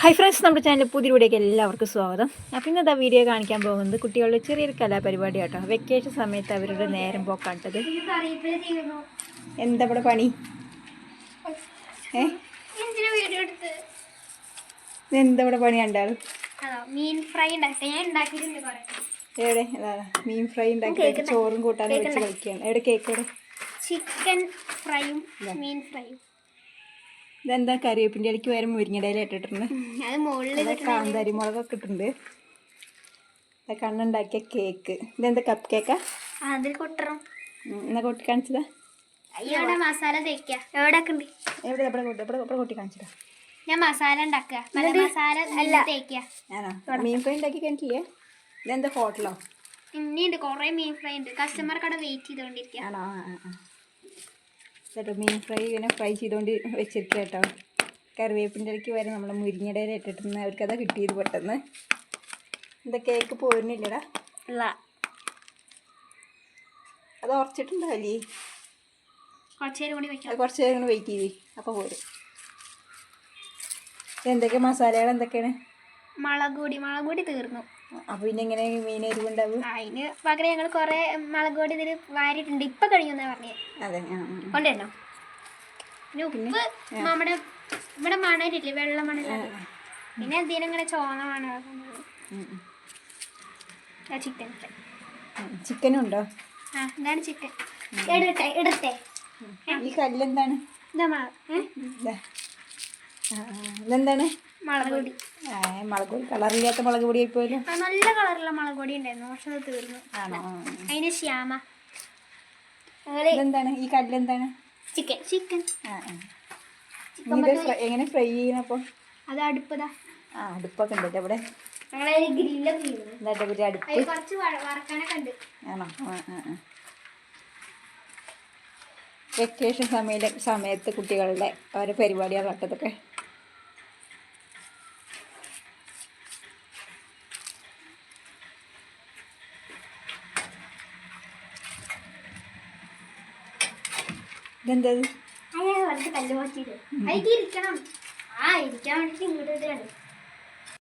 Hi friends നമ്മുടെ channel പുതിയ വീഡിയോക്ക് എല്ലാവർക്കും സ്വാഗതം. അപ്പം ഇന്നത്തെ വീഡിയോ കാണിക്കാൻ പോകുന്നത് കുട്ടികളുടെ ചെറിയൊരു കലാപരിപാടി കേട്ടോ വെക്കേഷൻ സമയത്ത് അവരുടെ നേരം പോക്കാട്ടത്. എന്താ ഇവിടെ പണി? എന്താ ഇവിടെ പണി കണ്ടാൽ മീൻ ഫ്രൈ എവിടെ? മീൻ ഫ്രൈ ഉണ്ടാക്കി. ചോറും കൂട്ടാനും വെച്ച് കളിക്കുകയാണ് എവിടെ കേക്ക് ചിക്കൻ ഫ്രൈയും മീൻ ഫ്രൈയും. ഇതെന്താ കറിവേപ്പിന്റെ ഇടയ്ക്ക് വരെ മുരിങ്ങടയിൽ ഇട്ടിട്ടുണ്ട് കാന്താരി മുളകൊക്കെ ഇട്ടിട്ടുണ്ട്. കണ്ണുണ്ടാക്കിയ കേക്ക്. ഇതെന്താ കപ്പ് കേക്കാ അതിൽ കൊട്ടണം. ഉം, എന്നാ കൊട്ടി കാണിച്ചതാ? മസാല എവിടെ എവിടെ എവിടെ കൊട്ടി എവിടെ എവിടെ കൊട്ടി കാണിച്ചതാ? ഞാൻ മസാല ഉണ്ടാക്കുക മസാല അല്ല. തേക്കുക ഞാനോ? മീൻ ഫ്രൈ ഉണ്ടാക്കി കഴിഞ്ഞിട്ടില്ലേ ഇതെന്താ ഹോട്ടലോ? ഇനിയുണ്ട്. കുറേ മീൻ ഫ്രൈ ഉണ്ട്. കസ്റ്റമർക്കവിടെ വെയിറ്റ് ചെയ്തുകൊണ്ടിരിക്കുക ആണോ? കേട്ടോ മീൻ ഫ്രൈ ഇങ്ങനെ ഫ്രൈ ചെയ്തുകൊണ്ട് വെച്ചിരിക്കുക കേട്ടോ കറിവേപ്പിന്റെ ഇടയ്ക്ക് വരെ നമ്മൾ മുരിങ്ങയുടെ ഇല ഇട്ടിട്ടുണ്ട് അവർക്കതാ കിട്ടിയത് പെട്ടെന്ന്. എന്താ കേക്ക് പോരുന്നില്ലടാ. അല്ല അത് ഉറച്ചിട്ടുണ്ടോ അല്ലേ കുറച്ച് നേരം കൂടി വെക്കാം. കുറച്ച് നേരം കൂടി വെയിറ്റ് ചെയ്തേ അപ്പോൾ പോരും. എന്തൊക്കെ മസാലകൾ എന്തൊക്കെയാണ്? മുളക് പൊടി മുളക് പൊടി തീർന്നു. അപ്പോൾ പിന്നെ എങ്ങനെ മീൻ എരിവുണ്ടാവും? അതിന് പകരം ഞങ്ങൾ കുറേ മുളക് പൊടി ഇതിൽ വാരിയിട്ടുണ്ട്. ഇപ്പം കഴിഞ്ഞു എന്നാ പറഞ്ഞത് അതെ. കൊണ്ടുവരണോ? പിന്നെ ഉപ്പ് നമ്മുടെ ഇവിടെ മണലില്ലേ വെള്ള മണലാണ് പിന്നെ എന്തിനും ഇങ്ങനെ ചോന്ന മണ. ചിക്കൻ. ചിക്കനും ഉണ്ടോ ആ ഇതാണ് ചിക്കൻ? എടുത്തെ എടുത്തെ. ഈ കല്ലെന്താണ്? ഇതാ. ഇതെന്താണ്? മുളക് പൊടി. മുളക് പൊടി കളറില്ലാത്ത മുളക് പൊടി നല്ല കളറുള്ള മുളക് പൊടി ഉണ്ടായിരുന്നു. പക്ഷെ അത് തീർന്നു. ആണോ. അതിന് ശ്യാമ. ഇതെന്താണ് ഈ കല്ലെന്താണ് ചിക്കൻ. ചിക്കൻ. എങ്ങനെ ഫ്രൈ ചെയ്യണപ്പോ അത് അടുപ്പതാ. ആ അടുപ്പൊക്കെ ഉണ്ടല്ലോ ഇവിടെ. വെക്കേഷൻ സമയ സമയത്ത് കുട്ടികളുടെ ഓരോ പരിപാടിയാണ് ഇതൊക്കെ ഇതെന്താ? ഇത്? അയ്യോ വെറുതെ കല്ല് മാറ്റിട്ട് അതിലേക്ക് ഇരിക്കണം ആ ഇരിക്കാൻ വേണ്ടിട്ട് ഇങ്ങോട്ട് ഇട്ടാണ്